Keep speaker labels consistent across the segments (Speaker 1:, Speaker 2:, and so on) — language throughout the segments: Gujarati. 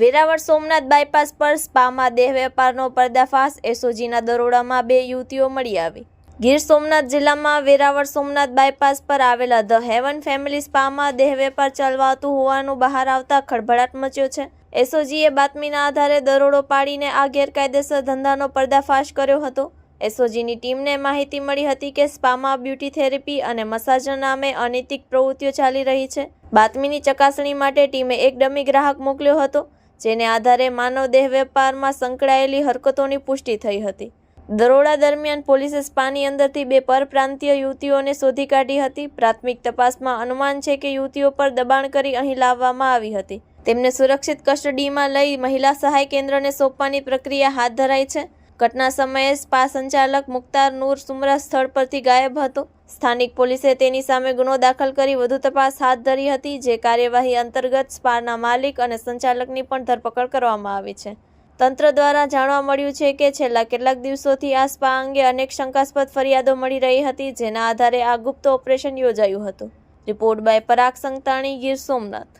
Speaker 1: વેરાવળ સોમનાથ બાયપાસ પર સ્પામાં દેહ વેપારનો પર્દાફાશ, એસઓજીના દરોડામાં બે યુવતીઓ મળી આવી. ગીર સોમનાથ જિલ્લામાં વેરાવળ સોમનાથ બાયપાસ પર આવેલા ધ હેવન ફેમિલી સ્પામાં દેહ વેપાર ચાલવાતું હોવાનું બહાર આવતા ખળભળાટ મચ્યો છે. એસઓજીએ બાતમીના આધારે દરોડો પાડીને આ ગેરકાયદેસર ધંધાનો પર્દાફાશ કર્યો હતો. એસઓજીની ટીમને માહિતી મળી હતી કે સ્પામાં બ્યુટી થેરેપી અને મસાજના નામે અનૈતિક પ્રવૃત્તિઓ ચાલી રહી છે. બાતમીની ચકાસણી માટે ટીમે એક ડમી ગ્રાહક મોકલ્યો હતો. જેને આધારે માનવ દેહ વેપારમાં સંકળાયેલી હરકતોની પુષ્ટિ થઈ હતી. દરોડા દરમિયાન પોલીસે સ્પાની અંદરથી બે પરપ્રાંતીય યુવતીઓને શોધી કાઢી હતી. પ્રાથમિક તપાસમાં અનુમાન છે કે યુવતીઓ પર દબાણ કરી અહીં લાવવામાં આવી હતી. તેમને સુરક્ષિત કસ્ટડીમાં લઈ મહિલા સહાય કેન્દ્રને સોંપવાની પ્રક્રિયા હાથ ધરાઈ છે. ઘટના સમયે સ્પા સંચાલક મુખ્તાર નૂર સુમરા સ્થળ પરથી ગાયબ હતો. સ્થાનિક પોલીસે તેની સામે ગુનો દાખલ કરી વધુ તપાસ હાથ ધરી હતી, જે કાર્યવાહી અંતર્ગત સ્પાના માલિક અને સંચાલકની પણ ધરપકડ કરવામાં આવી છે. તંત્ર દ્વારા જાણવા મળ્યું છે કે છેલ્લા કેટલાક દિવસોથી આ સ્પા અંગે અનેક શંકાસ્પદ ફરિયાદો મળી રહી હતી, જેના આધારે આ ગુપ્ત ઓપરેશન યોજાયું હતું. Report by Parag Santani, Gir Somnath.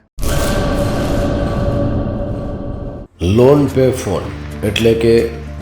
Speaker 2: Loan pay phone એટલે કે